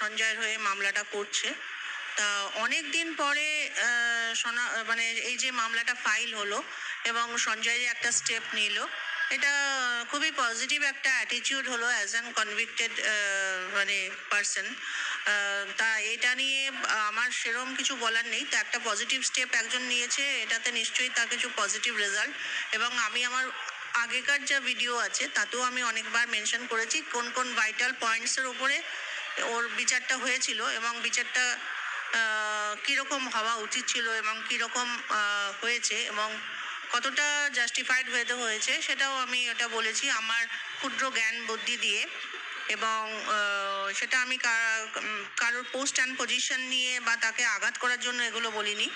সঞ্জয়ের হয়ে মামলাটা করছে। তা অনেক দিন পরে শোনা মানে এই যে মামলাটা ফাইল হলো এবং সঞ্জয় যে একটা স্টেপ নিল, এটা খুবই পজিটিভ একটা অ্যাটিটিউড হলো অ্যাজ অ্যান কনভিক্টেড মানে পার্সন তা এটা নিয়ে আমার সেরম কিছু বলার নেই। তো একটা পজিটিভ স্টেপ একজন নিয়েছে, এটাতে নিশ্চয়ই তার কিছু পজিটিভ রেজাল্ট এবং আমি আমার আগেকার যা ভিডিও আছে, তাতেও আমি অনেকবার মেনশন করেছি, কোন কোন ভাইটাল পয়েন্টসের উপরে ওর বিচারটা হয়েছিল এবং বিচারটা কীরকম হওয়া উচিত ছিল এবং কীরকম হয়েছে এবং কতটা জাস্টিফাইড হতে হয়েছে সেটাও আমি ওটা বলেছি আমার ক্ষুদ্র জ্ঞান বুদ্ধি দিয়ে এবং সেটা আমি কারোর পোস্ট অ্যান্ড পজিশন নিয়ে বা তাকে আঘাত করার জন্য এগুলো বলিনি।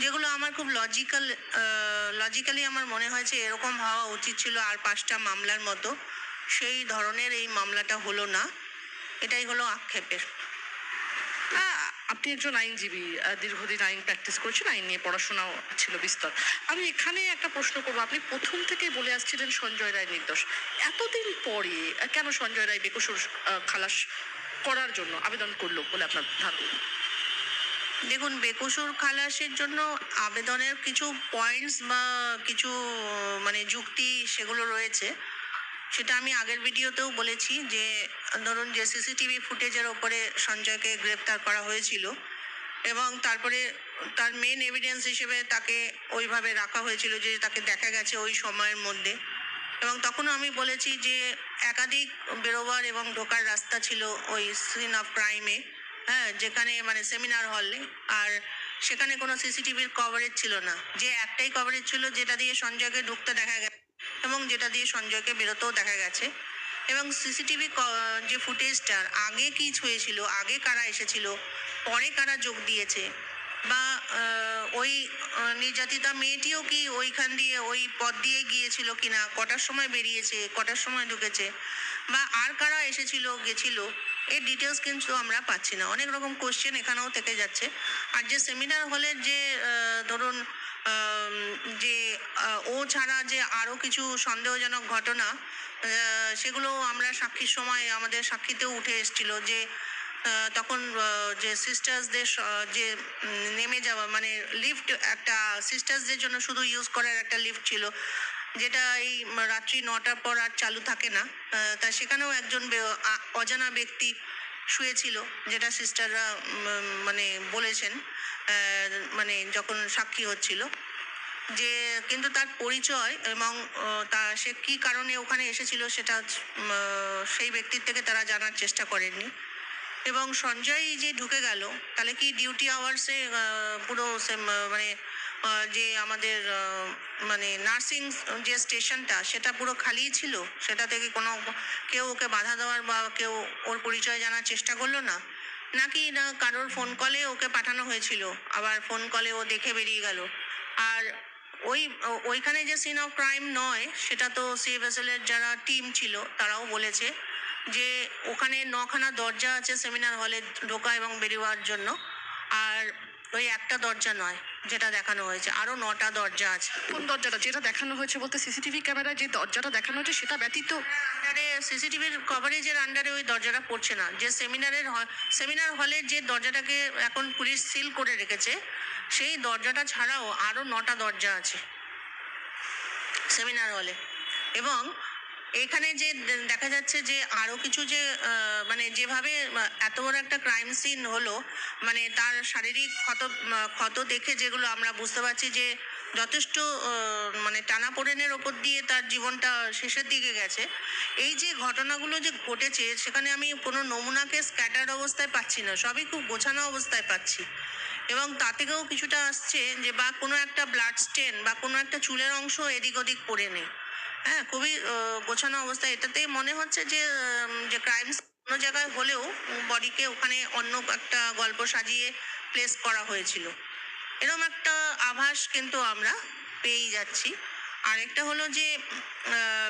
যেগুলো আমার খুব লজিক্যাল লজিক্যালি আমার মনে হয়েছে এরকম হওয়া উচিত ছিল আর পাঁচটা মামলার মতো। সেই ধরনের এই মামলাটা হলো না। এটাই হলো আক্ষেপের। আপনি একজন আইনজীবী দীর্ঘদিন আইন প্র্যাকটিস করেছেন আইন নিয়ে পড়াশোনাও ছিল বিস্তর। আমি এখানে একটা প্রশ্ন করব আপনি প্রথম থেকেই বলে আসছিলেন সঞ্জয় রায় নির্দোষ। এতদিন পরে কেন সঞ্জয় রায় বেকসুর খালাস করার জন্য আবেদন করল বলে আপনার ধারণা? দেখুন বেকসুর খালাসের জন্য আবেদনের কিছু পয়েন্টস বা কিছু মানে যুক্তি সেগুলো রয়েছে। সেটা আমি আগের ভিডিওতেও বলেছি যে ধরুন যে সিসিটিভি ফুটেজের ওপরে সঞ্জয়কে গ্রেপ্তার করা হয়েছিল এবং তারপরে তার মেন এভিডেন্স হিসেবে তাকে ওইভাবে রাখা হয়েছিল যে তাকে দেখা গেছে ওই সময়ের মধ্যে। এবং তখনও আমি বলেছি যে একাধিক বেরোবার এবং ঢোকার রাস্তা ছিল ওই সিন অফ ক্রাইমে হ্যাঁ যেখানে মানে সেমিনার হলে আর সেখানে কোনো সিসিটিভির কভারেজ ছিল না। যে একটাই কভারেজ ছিল যেটা দিয়ে সঞ্জয়কে ঢুকতে দেখা গেছে। এবং যেটা দিয়ে সঞ্জয়কে বেরোতেও দেখা গেছে। এবং সিসিটিভি যে ফুটেজটার আগে কি হয়েছিল আগে কারা এসেছিল, পরে কারা যোগ দিয়েছে, বা ওই নির্যাতিতা মেয়েটিও কি ওইখান দিয়ে, ওই পথ দিয়ে গিয়েছিল কিনা, কটার সময় বেরিয়েছে, কটার সময় ঢুকেছে, বা আর কারা এসেছিল, গেছিল, এর ডিটেলস কিন্তু আমরা পাচ্ছি না। অনেক রকম কোশ্চেন এখানেও থেকে যাচ্ছে। আর যে সেমিনার হলের যে ধরুন যে ও ছাড়া যে আরও কিছু সন্দেহজনক ঘটনা সেগুলো আমরা সাক্ষীর সময় আমাদের সাক্ষীতেও উঠে এসেছিল যে তখন যে সিস্টার্সদের যে নেমে যাওয়া মানে লিফট একটা সিস্টার্সদের জন্য শুধু ইউজ করার একটা লিফট ছিল, যেটা এই রাত্রি নটার পর আর চালু থাকে না। তা সেখানেও একজন অজানা ব্যক্তি শুয়েছিল, যেটা সিস্টাররা মানে বলেছেন মানে যখন সাক্ষী হচ্ছিল। যে, কিন্তু তার পরিচয় এবং তা সে কী কারণে ওখানে এসেছিল সেটা সেই ব্যক্তির থেকে তারা জানার চেষ্টা করেননি। এবং সঞ্জয় যে ঢুকে গেল, তাহলে কি ডিউটি আওয়ার্সে পুরো সে- মানে যে আমাদের মানে নার্সিং যে স্টেশনটা সেটা পুরো খালিই ছিল? সেটা থেকে কোনো কেউ ওকে বাধা দেওয়ার বা কেউ ওর পরিচয় জানার চেষ্টা করল না? নাকি, না, কারোর ফোন কলে ওকে পাঠানো হয়েছিল? আবার ফোন কলে ও দেখে বেরিয়ে গেল? আর ওই, ওইখানে যে সিন অফ ক্রাইম নয়, সেটা তো সিএফএসএল এর যারা টিম ছিল, তারাও বলেছে। যে ওখানে নখানা দরজা আছে সেমিনার হলে ঢোকা এবং বেরিয়ে জন্য। আর ওই একটা দরজা নয় যেটা দেখানো হয়েছে। আরও নটা দরজা আছে। কোন দরজাটা? যেটা দেখানো হয়েছে বলতে সিসিটিভি ক্যামেরায় যে দরজাটা দেখানো হয়েছে সেটা ব্যতীত আন্ডারে সিসিটিভির কভারেজের আন্ডারে ওই দরজাটা পড়ছে না। যে সেমিনারের সেমিনার হলের যে দরজাটাকে এখন পুলিশ সিল করে রেখেছে সেই দরজাটা ছাড়াও আরও নটা দরজা আছে সেমিনার হলে। এবং এখানে যে দেখা যাচ্ছে যে আরও কিছু যে মানে যেভাবে এত বড় একটা ক্রাইম সিন হলো মানে তার শারীরিক ক্ষত ক্ষত দেখে যেগুলো আমরা বুঝতে পারছি যে যথেষ্ট মানে টানাপোড়েনের ওপর দিয়ে তার জীবনটা শেষের দিকে গেছে। এই যে ঘটনাগুলো যে ঘটেছে, সেখানে আমি কোনো নমুনাকে স্ক্যাটার্ড অবস্থায় পাচ্ছি না, সবই খুব গোছানো অবস্থায় পাচ্ছি। এবং তা থেকেও কিছুটা আসছে যে বা কোনো একটা ব্লাড স্টেন বা কোনো একটা চুলের অংশ এদিক ওদিক পড়ে নেই। হ্যাঁ খুবই গোছানো অবস্থা। এটাতেই মনে হচ্ছে যে যে ক্রাইম অন্য জায়গায় হলেও বডিকে ওখানে অন্য একটা গল্প সাজিয়ে প্লেস করা হয়েছিল। এরকম একটা আভাস কিন্তু আমরা পেয়েই যাচ্ছি। আরেকটা হলো যে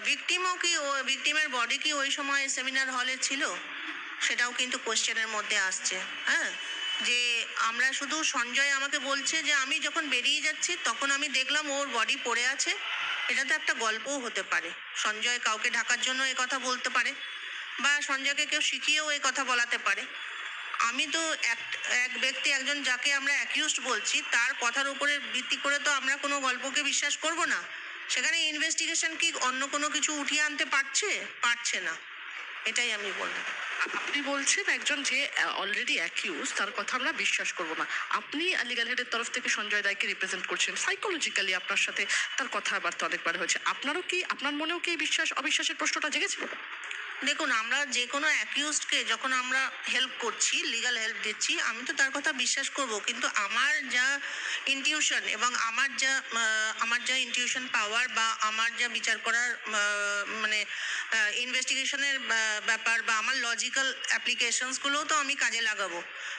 ভিকটিমও কি ও ভিকটিমের বডি কি ওই সময় সেমিনার হলে ছিল? সেটাও কিন্তু কোশ্চেনের মধ্যে আসছে। হ্যাঁ যে আমরা শুধু সঞ্জয় আমাকে বলছে যে, আমি যখন বেরিয়ে যাচ্ছি, তখন আমি দেখলাম ওর বডি পড়ে আছে। এটা তো একটা গল্পও হতে পারে। সঞ্জয় কাউকে ঢাকার জন্য এ কথা বলতে পারে বা সঞ্জয়কে কেউ শিখিয়েও এই কথা বলাতে পারে। আমি তো এক এক ব্যক্তি, একজন যাকে আমরা অ্যাকিউজড বলছি, তার কথার উপরে ভিত্তি করে তো আমরা কোনো গল্পকে বিশ্বাস করব না। সেখানে ইনভেস্টিগেশন কি অন্য কোনো কিছু উঠিয়ে আনতে পারছে? পারছে না। এটাই আমি বলব। আপনি বলছেন একজন যে অলরেডি অ্যাকিউজ তার কথা আমরা বিশ্বাস করব না। আপনি লিগাল হেডের তরফ থেকে সঞ্জয় রায়কে রিপ্রেজেন্ট করছেন। সাইকোলজিক্যালি আপনার সাথে তার কথাবার্তা অনেকবার হয়েছে। আপনারও কি, আপনার মনেও কি বিশ্বাস, অবিশ্বাসের প্রশ্নটা জেগেছে? দেখুন, আমরা যে কোনো অ্যাকিউজডকে যখন আমরা হেল্প করছি লিগাল হেল্প দিচ্ছি, আমি তো তার কথা বিশ্বাস করব। কিন্তু আমার যা ইনটিউশন এবং আমার যা আমার যা ইনটিউশন পাওয়ার বা আমার যা বিচার করার মানে ইনভেস্টিগেশনের ব্যাপার বা আমার লজিক্যাল অ্যাপ্লিকেশনসগুলোও তো আমি কাজে লাগাবো।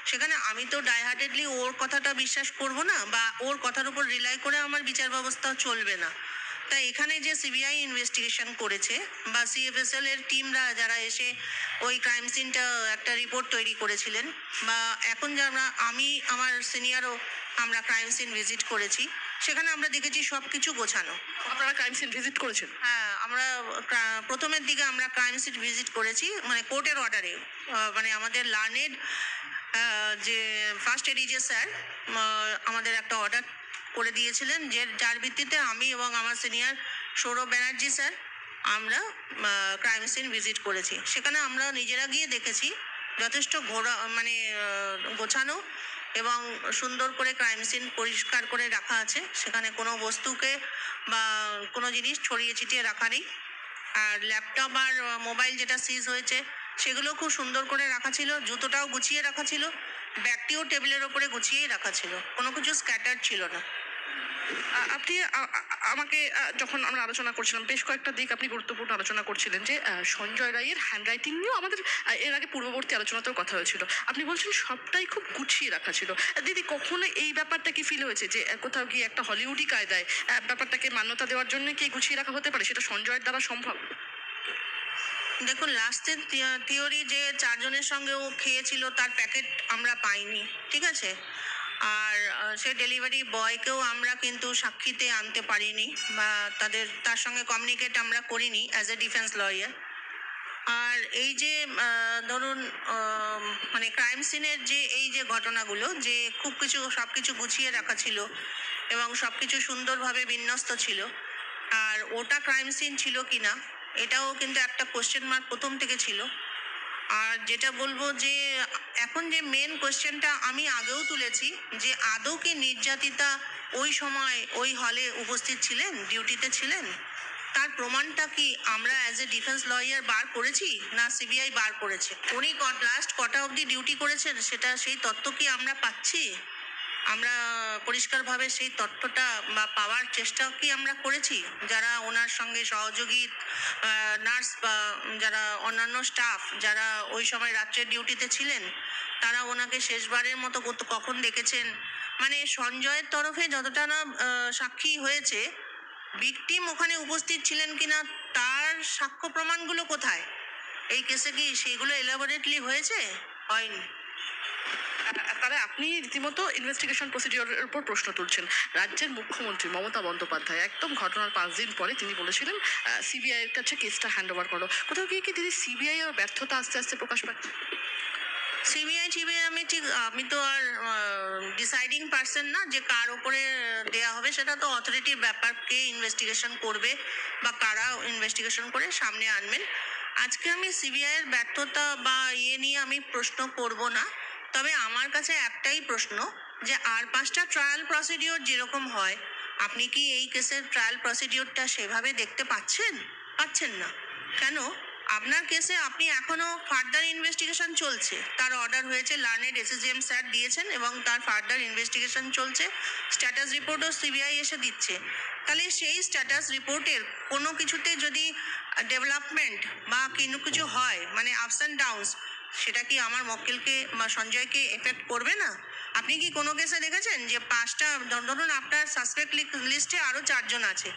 সেখানে আমি তো ডাইহার্টেডলি ওর কথাটা বিশ্বাস করব না বা ওর কথার উপর রিলাই করে আমার বিচার ব্যবস্থা চলবে না। তাই এখানে যে সিবিআই ইনভেস্টিগেশন করেছে বা সিএফএসএল এর টিমরা যারা এসে ওই ক্রাইম সিনটা একটা রিপোর্ট তৈরি করেছিলেন বা এখন যারা আমি আমার সিনিয়রও আমরা ক্রাইম সিন ভিজিট করেছি সেখানে আমরা দেখেছি সব কিছু গোছানো। আপনারা ক্রাইম সিন ভিজিট করেছেন? হ্যাঁ আমরা প্রথমের দিকে আমরা ক্রাইম সিন ভিজিট করেছি মানে কোর্টের অর্ডারে মানে আমাদের লার্নেড যে ফার্স্ট এডিজে স্যার আমাদের একটা অর্ডার করে দিয়েছিলেন যে যার ভিত্তিতে আমি এবং আমার সিনিয়র সৌরভ ব্যানার্জি স্যার আমরা ক্রাইম সিন ভিজিট করেছি। সেখানে আমরা নিজেরা গিয়ে দেখেছি যথেষ্ট ঘোরা মানে গোছানো এবং সুন্দর করে ক্রাইম সিন পরিষ্কার করে রাখা আছে। সেখানে কোনো বস্তুকে বা কোনো জিনিস ছড়িয়ে ছিটিয়ে রাখা নেই। আর ল্যাপটপ আর মোবাইল যেটা সিজ হয়েছে সেগুলো খুব সুন্দর করে রাখা ছিল, জুতোটাও গুছিয়ে রাখা ছিল, ব্যাগটিও টেবিলের ওপরে গুছিয়েই রাখা ছিল, কোনো কিছু স্ক্যাটার ছিল না। আপনি আমাকে যখন আমরা আলোচনা করছিলাম, বেশ কয়েকটা দিক আপনি গুরুত্বপূর্ণ আলোচনা করছিলেন যে সঞ্জয় রায়ের হ্যান্ড রাইটিং নিয়েও আমাদের এর আগে পূর্ববর্তী আলোচনাতেও কথা হয়েছিল। আপনি বলছেন সবটাই খুব গুছিয়ে রাখা ছিল। দিদি, কখনো এই ব্যাপারটা কি ফিল হয়েছে যে কোথাও গিয়ে একটা হলিউডি কায়দায় ব্যাপারটাকে মান্যতা দেওয়ার জন্য কি গুছিয়ে রাখা হতে পারে? সেটা সঞ্জয়ের দ্বারা সম্ভব? দেখুন লাস্টের থিওরি যে চারজনের সঙ্গে ও খেয়েছিল, তার প্যাকেট আমরা পাইনি, ঠিক আছে? আর সে ডেলিভারি বয়কেও আমরা কিন্তু সাক্ষীতে আনতে পারিনি, বা তাদের, তার সঙ্গে কমিউনিকেট আমরা করিনি অ্যাজ এ ডিফেন্স লয়ার আর এই যে ধরুন মানে ক্রাইম সিনের যে, এই যে ঘটনাগুলো, যে খুব কিছু সব কিছু গুছিয়ে রাখা ছিল, এবং সব কিছু সুন্দরভাবে বিন্যস্ত ছিল, আর ওটা ক্রাইম সিন ছিল কি না এটাও কিন্তু একটা কোশ্চেন মার্ক প্রথম থেকে ছিল। আর যেটা বলব যে, এখন যে মেন কোশ্চেনটা আমি আগেও তুলেছি যে, আদৌ কি নির্যাতিতা ওই সময় ওই হলে উপস্থিত ছিলেন? ডিউটিতে ছিলেন? তার প্রমাণটা কি আমরা অ্যাজ এ ডিফেন্স লয়ার বার করেছি না সিবিআই বার করেছে? উনি লাস্ট কটা অবধি ডিউটি করেছেন? সেটা সেই তথ্য কি আমরা পাচ্ছি? আমরা পরিষ্কারভাবে সেই তথ্যটা বা পাওয়ার চেষ্টা কি আমরা করেছি? যারা ওনার সঙ্গে সহযোগী নার্স বা যারা অন্যান্য স্টাফ যারা ওই সময় রাত্রের ডিউটিতে ছিলেন, তারা ওনাকে শেষবারের মতো কখন দেখেছেন মানে সঞ্জয়ের তরফে যতটা না সাক্ষী হয়েছে ভিকটিম ওখানে উপস্থিত ছিলেন কিনা তার সাক্ষ্য প্রমাণগুলো কোথায়? এই কেসে কি সেগুলো এলাবোরেটলি হয়েছে? হয়নি। তাহলে আপনি রীতিমতো ইনভেস্টিগেশন প্রসিডিওরের উপর প্রশ্ন তুলছেন। রাজ্যের মুখ্যমন্ত্রী মমতা বন্দ্যোপাধ্যায় একদম ঘটনার পাঁচ দিন পরে তিনি বলেছিলেন সিবিআই এর কাছে কেসটা হ্যান্ড ওভার করো। কোথাও গিয়ে কি দিদি সিবিআই এর ব্যর্থতা আস্তে আস্তে প্রকাশ পাচ্ছে সিবিআই সিবিআই আমি ঠিক, আমি তো আর ডিসাইডিং পার্সন না যে কার ওপরে দেয়া হবে, সেটা তো অথরিটির ব্যাপার কে ইনভেস্টিগেশন করবে বা কারা ইনভেস্টিগেশন করে সামনে আনবেন। আজকে আমি সিবিআই এর ব্যর্থতা বা ইয়ে নিয়ে আমি প্রশ্ন করব না। তবে আমার কাছে একটাই প্রশ্ন যে আর পাঁচটা ট্রায়াল প্রসিডিওর যেরকম হয়, আপনি কি এই কেসের ট্রায়াল প্রসিডিওরটা সেভাবে দেখতে পাচ্ছেন? পাচ্ছেন না। কেন? আপনার কেসে আপনি এখনও ফার্দার ইনভেস্টিগেশন চলছে। তার অর্ডার হয়েছে লার্নেড এসএসএম স্যার দিয়েছেন এবং তার ফার্দার ইনভেস্টিগেশন চলছে। স্ট্যাটাস রিপোর্টও সিবিআই এসে দিচ্ছে। তাহলে সেই স্ট্যাটাস রিপোর্টের কোনো কিছুতে যদি ডেভেলপমেন্ট বা কোনো কিছু হয় মানে আপস অ্যান্ড ডাউনস সেটা কি আমার মক্কেলকে বা সঞ্জয়কে এফেক্ট করবে না? আপনি কি কোনো কেসে দেখেছেন যে পাঁচটা, ধর- ধরুন আপনার সাসপেক্ট লিস্টে আরও চারজন আছে।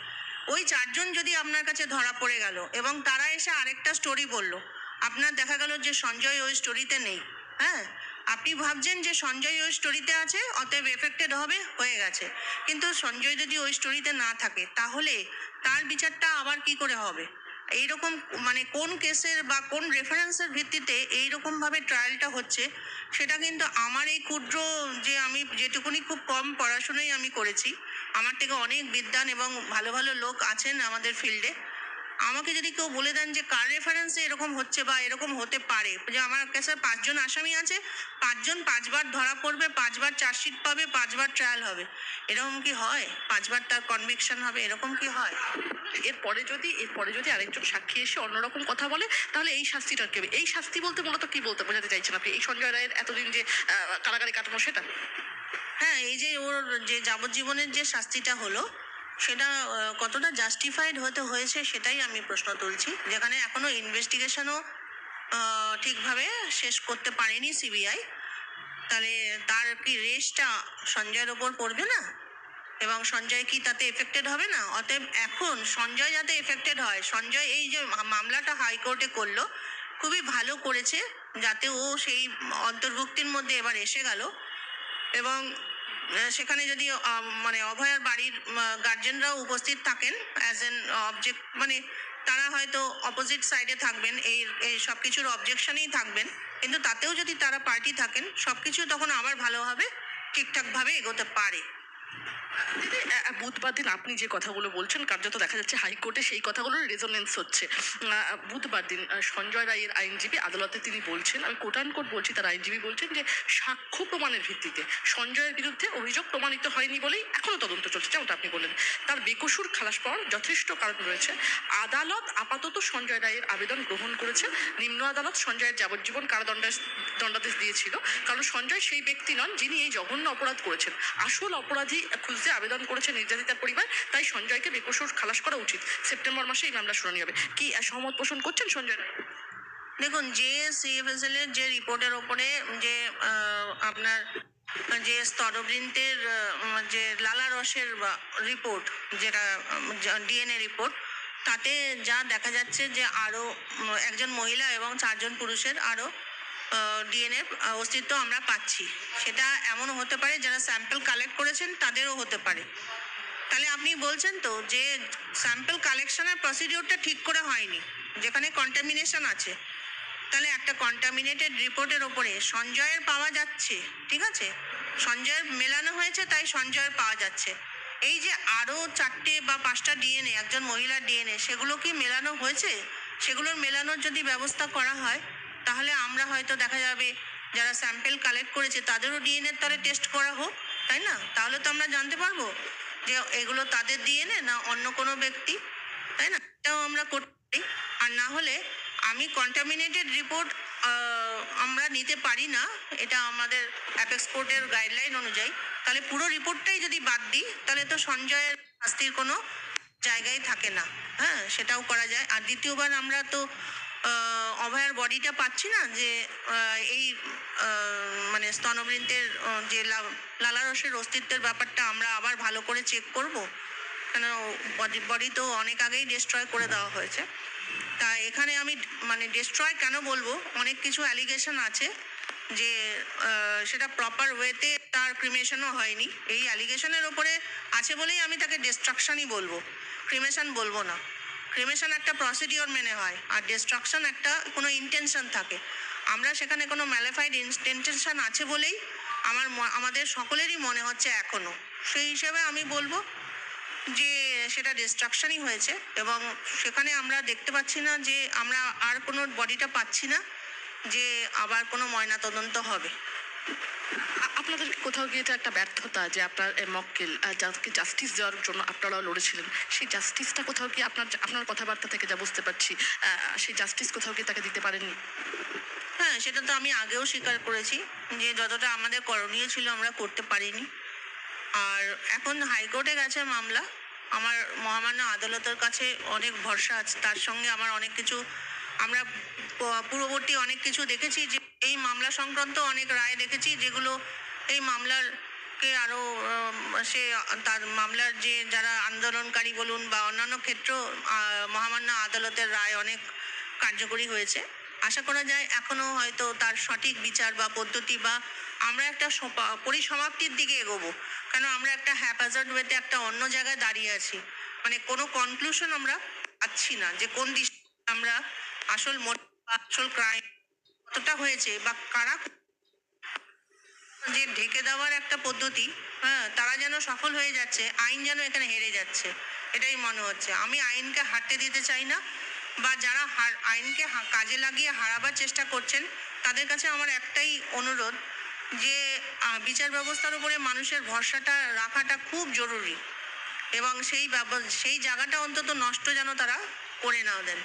ওই চারজন যদি আপনার কাছে ধরা পড়ে গেল এবং তারা এসে আরেকটা স্টোরি বলল, আপনার দেখা গেল যে সঞ্জয় ওই স্টোরিতে নেই। হ্যাঁ? আপনি ভাবছেন যে সঞ্জয় ওই স্টোরিতে আছে, অতএব এফেক্টেড হবে, হয়ে গেছে। কিন্তু সঞ্জয় যদি ওই স্টোরিতে না থাকে, তাহলে তার বিচারটা আবার কি করে হবে? এইরকম মানে কোন কেসের বা কোন রেফারেন্সের ভিত্তিতে এইরকমভাবে ট্রায়ালটা হচ্ছে, সেটা কিন্তু আমার এই ক্ষুদ্র যে আমি যেটুকুনি খুব কম পড়াশোনাই আমি করেছি, আমার থেকে অনেক বিদ্যান এবং ভালো ভালো লোক আছেন আমাদের ফিল্ডে আমাকে যদি কেউ বলে দেন যে, কার রেফারেন্সে এরকম হচ্ছে বা এরকম হতে পারে? যে, আমার কাছে পাঁচজন আসামি আছে, পাঁচজন পাঁচবার ধরা পড়বে, পাঁচবার চার্জশিট পাবে, পাঁচবার ট্রায়াল হবে। এরকম কি হয়? পাঁচবার তার কনভিকশন হবে, এরকম কি হয়? এরপরে যদি এরপরে যদি আরেকজন সাক্ষী এসে অন্যরকম কথা বলে, তাহলে এই শাস্তিটা কি হবে এই শাস্তি বলতে মূলত কি বলতে বোঝাতে চাইছেন আপনি? এই সঞ্জয় রায়ের এতদিন যে কারাগারে কাটানো সেটা? হ্যাঁ এই যে ওর যে যাবজ্জীবনের যে শাস্তিটা হলো সেটা কতটা জাস্টিফাইড হতে হয়েছে সেটাই আমি প্রশ্ন তুলছি। যেখানে এখনও ইনভেস্টিগেশনও ঠিকভাবে শেষ করতে পারেনি সিবিআই তাহলে তার কি রেসটা সঞ্জয়ের ওপর পড়বে না? এবং সঞ্জয় কি তাতে এফেক্টেড হবে না? অতএব এখন সঞ্জয় যাতে এফেক্টেড হয়, সঞ্জয় এই যে মামলাটা হাইকোর্টে করল, খুবই ভালো করেছে, যাতে ও সেই অন্তর্ভুক্তির মধ্যে এবার এসে গেল। এবং সেখানে যদি মানে অভয়ার বাড়ির গার্জেনরাও উপস্থিত থাকেন অ্যাজ এন অবজেক্ট মানে তারা হয়তো অপোজিট সাইডে থাকবেন, এই এই সব কিছুর অবজেকশনেই থাকবেন, কিন্তু তাতেও যদি তারা পার্টি থাকেন সব কিছু তখন আবার ভালোভাবে ঠিকঠাকভাবে এগোতে পারে। বুধবার দিন আপনি যে কথাগুলো বলছেন, কার্যত দেখা যাচ্ছে হাইকোর্টে সেই কথাগুলোর রেজোনেন্স হচ্ছে। বুধবার দিন সঞ্জয় রায়ের আইনজীবী আদালতে তিনি বলছেন, আমি কোটান কোট বলছি, তার আইনজীবী বলছেন যে, সাক্ষ্য প্রমাণের ভিত্তিতে সঞ্জয়ের বিরুদ্ধে অভিযোগ প্রমাণিত হয়নি বলেই এখনও তদন্ত চলছে, যেমনটা আপনি বললেন। তার বেকসুর খালাস পাওয়ার যথেষ্ট কারণ রয়েছে। আদালত আপাতত সঞ্জয় রায়ের আবেদন গ্রহণ করেছে। নিম্ন আদালত সঞ্জয়ের যাবজ্জীবন কারাদণ্ডাদেশ দণ্ডাদেশ দিয়েছিল। কারণ সঞ্জয় সেই ব্যক্তি নন, যিনি এই জঘন্য অপরাধ করেছেন। আসল অপরাধী খুঁজতে আবেদন করেছে নির্যাতিতার পরিবার, তাই সঞ্জয়কে বেকসুর খালাস করা উচিত। সেপ্টেম্বর মাসে এই মামলা শুনানি হবে। কি সহমত পোষণ করছেন সঞ্জয় দেখুন, যে সিএফএসএল এর যে রিপোর্টের ওপরে যে আপনার, যে স্তরবৃন্তের যে লালা রসের রিপোর্ট, যেটা ডিএনএ রিপোর্ট, তাতে যা দেখা যাচ্ছে যে আরও একজন মহিলা এবং চারজন পুরুষের আরও ডিএনএ অস্তিত্ব আমরা পাচ্ছি। সেটা এমন হতে পারে, যারা স্যাম্পল কালেক্ট করেছেন তাদেরও হতে পারে। তাহলে আপনি বলছেন তো যে স্যাম্পল কালেকশনের প্রসিডিওরটা ঠিক করে হয়নি, যেখানে কন্টামিনেশন আছে। তাহলে একটা কন্টামিনেটেড রিপোর্টের ওপরে সঞ্জয়ের পাওয়া যাচ্ছে, ঠিক আছে? সঞ্জয়ের মেলানো হয়েছে, তাই সঞ্জয়ের পাওয়া যাচ্ছে। এই যে আরও চারটে বা পাঁচটা ডিএনএ একজন মহিলার ডিএনএ সেগুলো কি মেলানো হয়েছে? সেগুলোর মেলানোর যদি ব্যবস্থা করা হয় তাহলে আমরা হয়তো দেখা যাবে যারা স্যাম্পেল কালেক্ট করেছে তাদেরও ডিএনএ তাহলে টেস্ট করা হোক, তাই না? তাহলে তো আমরা জানতে পারব যে এগুলো তাদের ডিএনএ না অন্য কোনো ব্যক্তি, তাই না? এটাও আমরা করতে পারি। আর না হলে আমি কন্টামিনেটেড রিপোর্ট আমরা নিতে পারি না। এটা আমাদের অ্যাপেক্স কোর্টের গাইডলাইন অনুযায়ী। তাহলে পুরো রিপোর্টটাই যদি বাদ দিই, তাহলে তো সঞ্জয়ের শাস্তির কোনো জায়গায় থাকে না। হ্যাঁ সেটাও করা যায়। আর দ্বিতীয়বার আমরা তো অভয়ার বডিটা পাচ্ছি না যে এই মানে স্তনবৃন্তের যে লালারসের অস্তিত্বের ব্যাপারটা আমরা আবার ভালো করে চেক করব। কেন বডি বডি তো অনেক আগেই ডিস্ট্রয় করে দেওয়া হয়েছে। তা এখানে আমি মানে ডিস্ট্রয় কেন বলব? অনেক কিছু অ্যালিগেশন আছে যে সেটা প্রপার ওয়েতে তার ক্রিমেশনও হয়নি। এই অ্যালিগেশনের ওপরে আছে বলেই আমি তাকে ডিস্ট্রাকশনই বলব। ক্রিমেশন বলব না। ক্রিমেশন একটা প্রসিডিওর মেনে হয় আর ডিস্ট্রাকশন একটা কোনো ইন্টেনশন থাকে। আমরা সেখানে কোনো ম্যালিফাইড ইন্টেনশন আছে বলেই আমার আমাদের সকলেরই মনে হচ্ছে এখনও সেই হিসেবে আমি বলব যে সেটা ডিস্ট্রাকশনই হয়েছে এবং সেখানে আমরা দেখতে পাচ্ছি না যে আমরা আর কোনো বডিটা পাচ্ছি না যে আবার কোনো ময়নাতদন্ত হবে। আ- আপনাদের কোথাও গিয়ে এটা একটা ব্যর্থতা যে আপনার মক্কেল যাকে জাস্টিস দেওয়ার জন্য আপনারাও লড়েছিলেন, সেই জাস্টিসটা কোথাও গিয়ে আপনার আপনার কথাবার্তা থেকে যা বুঝতে পারছি সেই জাস্টিস কোথাও গিয়ে তাকে দিতে পারেননি? হ্যাঁ সেটা তো আমি আগেও স্বীকার করেছি যে যতটা আমাদের করণীয় ছিল আমরা করতে পারিনি। আর এখন হাইকোর্টে গেছে মামলা, আমার মহামান্য আদালতের কাছে অনেক ভরসা আছে, তার সঙ্গে আমার অনেক কিছু, আমরা পূর্ববর্তী অনেক কিছু দেখেছি যে এই মামলা সংক্রান্ত অনেক রায় দেখেছি যেগুলো এই মামলার কে আরও সে তার মামলার যে যারা আন্দোলনকারী বলুন বা অন্যান্য ক্ষেত্রেও আহ, মহামান্য আদালতের রায় অনেক কার্যকরী হয়েছে। আশা করা যায় এখনও হয়তো তার সঠিক বিচার বা পদ্ধতি বা আমরা একটা পরিসমাপ্তির দিকে এগোবো। কেন আমরা একটা হ্যাপাজার্ড ওয়েতে একটা অন্য জায়গায় দাঁড়িয়ে আছি। মানে কোনো কনক্লুশন আমরা পাচ্ছি না যে কোন দিশে আমরা আসল মোট- আসল ক্রাইম কতটা হয়েছে বা কারা যে ঢেকে দেওয়ার একটা পদ্ধতি হ্যাঁ তারা যেন সফল হয়ে যাচ্ছে, আইন যেন এখানে হেরে যাচ্ছে, এটাই মনে হচ্ছে। আমি আইনকে হারতে দিতে চাই না, বা যারা হার, আইনকে কাজে লাগিয়ে হারাবার চেষ্টা করছেন, তাদের কাছে আমার একটাই অনুরোধ যে বিচার ব্যবস্থার উপরে মানুষের ভরসাটা রাখাটা খুব জরুরি, এবং সেই সেই জায়গাটা অন্তত নষ্ট যেন তারা করে না দেন।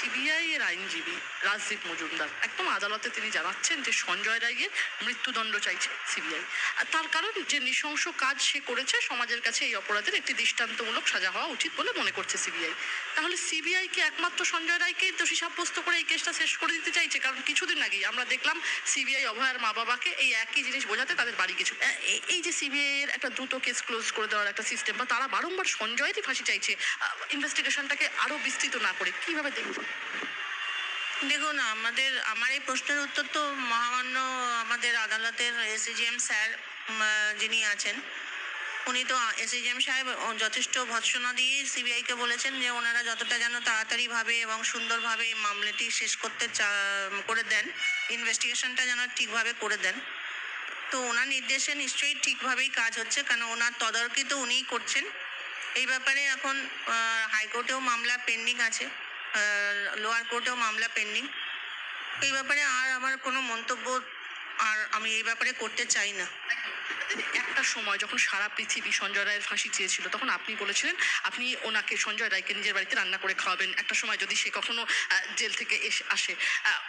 সিবিআই এর আইনজীবী রাজদীপ মজুমদার। একদম আদালতে তিনি জানাচ্ছেন যে সঞ্জয় রায়ের মৃত্যুদণ্ড চাইছে সিবিআই। আর তার কারণ যে নৃশংস কাজ সে করেছে, সমাজের কাছে এই অপরাধের একটি দৃষ্টান্তমূলক সাজা হওয়া উচিত বলে মনে করছে সিবিআই। তাহলে সিবিআই কি একমাত্র সঞ্জয় রায়কেই দোষী সাব্যস্ত করে এই কেসটা শেষ করে দিতে চাইছে? কারণ কিছুদিন আগেই আমরা দেখলাম সিবিআই অভয়ার মা বাবাকে এই একই জিনিস বোঝাতে তাদের বাড়ি এ- এই যে সিবিআই এর একটা দ্রুত কেস ক্লোজ করে দেওয়ার একটা সিস্টেম বা তারা বারংবার সঞ্জয়েরই ফাঁসি চাইছে ইনভেস্টিগেশনটাকে আরও বিস্তৃত না করে কীভাবে দেখব? দেখুন, আমাদের, আমার এই প্রশ্নের উত্তর তো মহামান্য আমাদের আদালতের এসিজিএম স্যার যিনি আছেন, উনি তো এসিজিএম সাহেব যথেষ্ট ভৎসনা দিয়ে সিবিআইকে বলেছেন যে ওনারা যতটা যেন তাড়াতাড়িভাবে এবং সুন্দরভাবে এই মামলাটি শেষ করতে করে দেন, ইনভেস্টিগেশনটা যেন ঠিকভাবে করে দেন। তো ওনার নির্দেশে নিশ্চয়ই ঠিকভাবেই কাজ হচ্ছে, কারণ ওনার তদারকি তো উনিই করছেন। এই ব্যাপারে এখন হাইকোর্টেও মামলা পেন্ডিং আছে। লোয়ার কোর্টেও মামলা পেন্ডিং এই ব্যাপারে আর আমার কোনো মন্তব্য আর আমি এই ব্যাপারে করতে চাই না। একটা সময় যখন সারা পৃথিবী সঞ্জয় রায়ের ফাঁসি চেয়েছিল তখন আপনি বলেছিলেন আপনি ওনাকে সঞ্জয় রায়কে নিজের বাড়িতে রান্না করে খাওয়াবেন। একটা সময় যদি সে কখনো জেল থেকে এসে আসে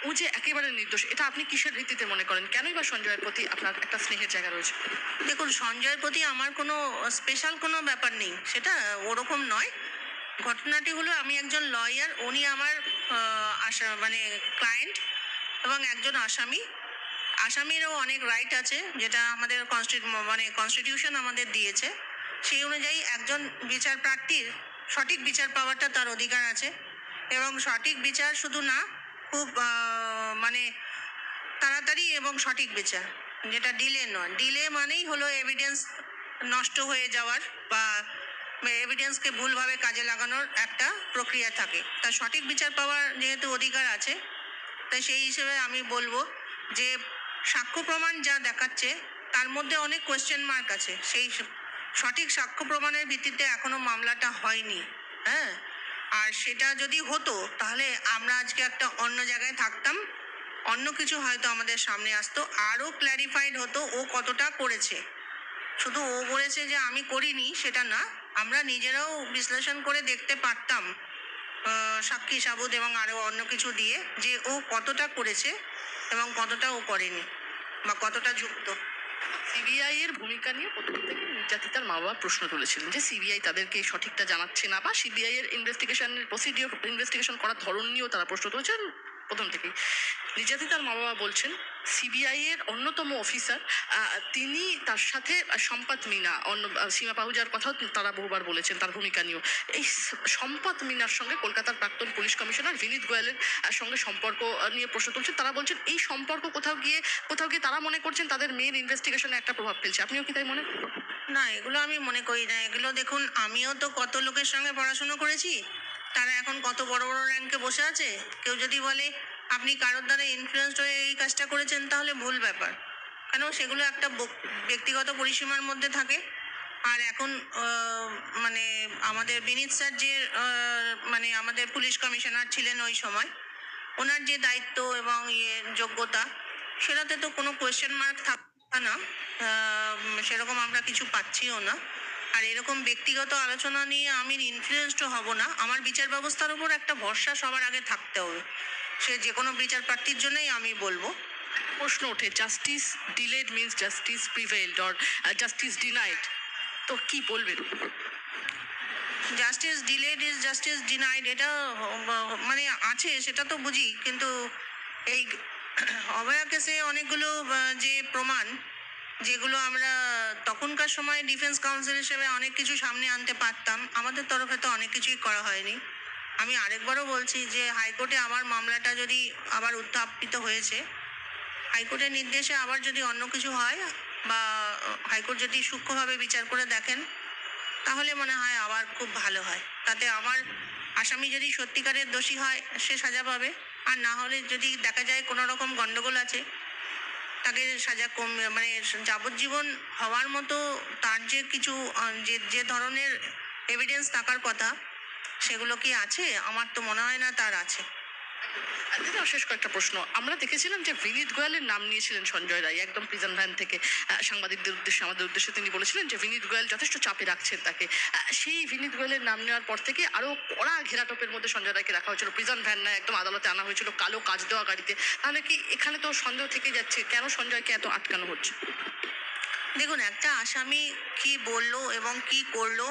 ও যে একেবারে নির্দোষ এটা আপনি কিসের ভিত্তিতে মনে করেন? কেনই বা সঞ্জয়ের প্রতি আপনার একটা স্নেহের জায়গা রয়েছে? দেখুন সঞ্জয়ের প্রতি আমার কোনো স্পেশাল কোনো ব্যাপার নেই। সেটা ওরকম নয়। ঘটনাটি হলো আমি একজন লয়ার উনি আমার আশা মানে ক্লায়েন্ট এবং একজন আসামি। আসামিরও অনেক রাইট আছে, যেটা আমাদের মানে কনস্টিটিউশন আমাদের দিয়েছে। সেই অনুযায়ী একজন বিচার প্রার্থীর সঠিক বিচার পাওয়াটা তার অধিকার আছে এবং সঠিক বিচার শুধু না, খুব মানে তাড়াতাড়ি এবং সঠিক বিচার, যেটা ডিলে নয়। ডিলে মানেই হলো এভিডেন্স নষ্ট হয়ে যাওয়ার বা এভিডেন্সকে ভুলভাবে কাজে লাগানোর একটা প্রক্রিয়া থাকে। তার সঠিক বিচার পাওয়ার যেহেতু অধিকার আছে, তাই সেই হিসেবে আমি বলব যে সাক্ষ্য প্রমাণ যা দেখাচ্ছে, তার মধ্যে অনেক কোয়েশ্চেন মার্ক আছে। সেই সঠিক সাক্ষ্য প্রমাণের ভিত্তিতে এখনও মামলাটা হয়নি হ্যাঁ? আর সেটা যদি হতো, তাহলে আমরা আজকে একটা অন্য জায়গায় থাকতাম, অন্য কিছু হয়তো আমাদের সামনে আসতো, আরও ক্ল্যারিফাইড হতো ও কতটা করেছে। শুধু ও বলেছে যে আমি করিনি, সেটা না। আমরা নিজেরাও বিশ্লেষণ করে দেখতে পারতাম সাক্ষী সাবুদ এবং আরও অন্য কিছু দিয়ে যে ও কতটা করেছে এবং কতটা ও করেনি বা কতটা যুক্ত। সিবিআই এর ভূমিকা নিয়ে প্রথম থেকে নির্যাতিতার মা বাবা প্রশ্ন তুলেছিলেন যে সিবিআই তাদেরকে সঠিকটা জানাচ্ছে না বা সিবিআই এর ইনভেস্টিগেশনের প্রসিডিওর ইনভেস্টিগেশন করার ধরন নিয়েও তারা প্রশ্ন তুলেছেন। প্রথম থেকেই। নির্যাতিতার মা বাবা বলছেন, সিবিআই এর অন্যতম অফিসার তিনি তার সাথে সম্পাত মিনা, অন্য সীমা পাহুজার কথাও তারা বহুবার বলেছেন তার ভূমিকা নিয়েও। এই সম্পাত মিনার সঙ্গে কলকাতার প্রাক্তন পুলিশ কমিশনার বিনীত গোয়েলের সঙ্গে সম্পর্ক নিয়ে প্রশ্ন তুলছেন। তারা বলছেন, এই সম্পর্ক কোথাও গিয়ে কোথাও গিয়ে তারা মনে করছেন তাদের মেয়ের ইনভেস্টিগেশনে একটা প্রভাব ফেলছে। আপনিও কি তাই মনে না, এগুলো আমি মনে করি না। এগুলো দেখুন, আমিও তো কত লোকের সঙ্গে পড়াশুনো করেছি। তারা এখন কত বড় বড় র্যাঙ্কে বসে আছে? কেউ যদি বলে, আপনি কারোর দ্বারা ইনফ্লুয়েসড হয়ে এই কাজটা করেছেন, তাহলে ভুল ব্যাপার। কেন? সেগুলো একটা ব্যক্তিগত পরিসীমার মধ্যে থাকে। আর এখন মানে আমাদের বিনীত স্যার যে মানে আমাদের পুলিশ কমিশনার ছিলেন ওই সময়, ওনার যে দায়িত্ব এবং ইয়ে যোগ্যতা, সেটাতে তো কোনো কোয়েশ্চেন মার্ক থাকবে না। সেরকম আমরা কিছু পাচ্ছিও না। আর এরকম ব্যক্তিগত আলোচনা নিয়ে আমি ইনফ্লুয়েসড হব না। আমার বিচার ব্যবস্থার উপর একটা ভরসা সবার আগে থাকতে হবে। সে যে কোনো বিচার প্রার্থীর জন্যই আমি বলব। প্রশ্ন ওঠে justice delayed means justice prevailed or justice denied তো কি বলবেন? Justice delayed is justice denied এটা মানে আছে সেটা তো বুঝি কিন্তু এই অভয়া কেসে অনেকগুলো যে প্রমাণ যেগুলো আমরা তখনকার সময় ডিফেন্স কাউন্সিল হিসেবে অনেক কিছু সামনে আনতে পারতাম, আমাদের তরফে তো অনেক কিছুই করা হয়নি। আমি আরেকবারও বলছি যে হাইকোর্টে আমার মামলাটা যদি আবার উত্থাপিত হয়েছে, হাইকোর্টের নির্দেশে আবার যদি অন্য কিছু হয় বা হাইকোর্ট যদি সূক্ষ্মভাবে বিচার করে দেখেন, তাহলে মনে হয় আবার খুব ভালো হয়। তাতে আমার আসামি যদি সত্যিকারের দোষী হয়, সে সাজা পাবে। আর না হলে যদি দেখা যায় কোনো রকম গণ্ডগোল আছে তাকে সাজা কম মানে যাবজ্জীবন হওয়ার মতো তার যে কিছু যে যে ধরনের এভিডেন্স থাকার কথা, সেগুলো কি আছে? আমার তো মনে হয় না তার আছে। আর দিদি, শেষ কয়েকটা প্রশ্ন। আমরা দেখেছিলাম যে বিনীত গোয়ালের নাম নিয়েছিলেন সঞ্জয় রায়, একদম প্রিজন ভ্যান থেকে সাংবাদিকদের উদ্দেশ্যে, আমাদের উদ্দেশ্যে তিনি বলেছিলেন যে বিনীত গোয়াল যথেষ্ট চাপে রাখছেন তাকে। সেই বিনীত গোয়ালের নাম নেওয়ার পর থেকে আরও কড়া ঘেরাটোপের মধ্যে সঞ্জয় রায়কে রাখা হয়েছিল। প্রিজন ভ্যান নয় একদম আদালতে আনা হয়েছিল কালো কাজ দেওয়া গাড়িতে। তাহলে কি এখানে তো সন্দেহ থেকে যাচ্ছে, কেন সঞ্জয়কে এত আটকানো হচ্ছে? দেখুন, একটা আসামি কি বলল এবং কি করল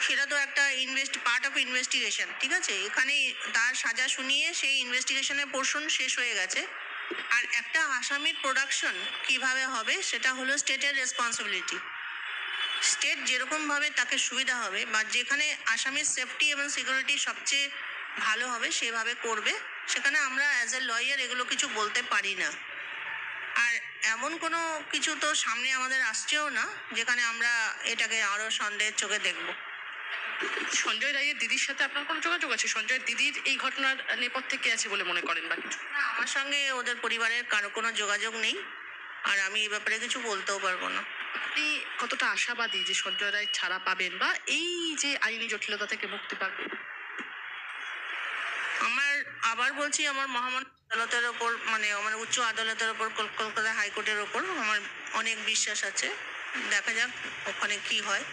সেটা তো একটা ইনভেস্ট পার্ট অফ ইনভেস্টিগেশন ঠিক আছে? এখানে তার সাজা শুনিয়ে সেই ইনভেস্টিগেশনের পোর্শন শেষ হয়ে গেছে। আর একটা আসামির প্রোডাকশন কীভাবে হবে, সেটা হলো স্টেটের রেসপন্সিবিলিটি স্টেট যেরকমভাবে তাকে সুবিধা হবে, বা যেখানে আসামির সেফটি এবং সিকিউরিটি সবচেয়ে ভালো হবে, সেভাবে করবে। সেখানে আমরা অ্যাজ এ লয়ার এগুলো কিছু বলতে পারি না। এমন কোনো কিছু তো সামনে আমাদের আসছেও না যেখানে আমরা এটাকে আরও সন্দেহের চোখে দেখব। সঞ্জয় রায়ের দিদির সাথে আপনার কোনো যোগাযোগ আছে? সঞ্জয় দিদির এই ঘটনার নেপথ্যে কে আছে বলে মনে করেন বা কিছু? না আমার সঙ্গে ওদের পরিবারের কারও কোনো যোগাযোগ নেই আর আমি এই ব্যাপারে কিছু বলতেও পারব না। আপনি কতটা আশাবাদী যে সঞ্জয় রায় ছাড়া পাবেন বা এই যে আইনি জটিলতা থেকে মুক্তি পাবেন? আবার বলছি আমার মহামান্য আদালতের ওপর মানে আমার উচ্চ আদালতের ওপর, কল- কলকাতা হাইকোর্টের ওপর আমার অনেক বিশ্বাস আছে। দেখা যাক ওখানে কি হয়।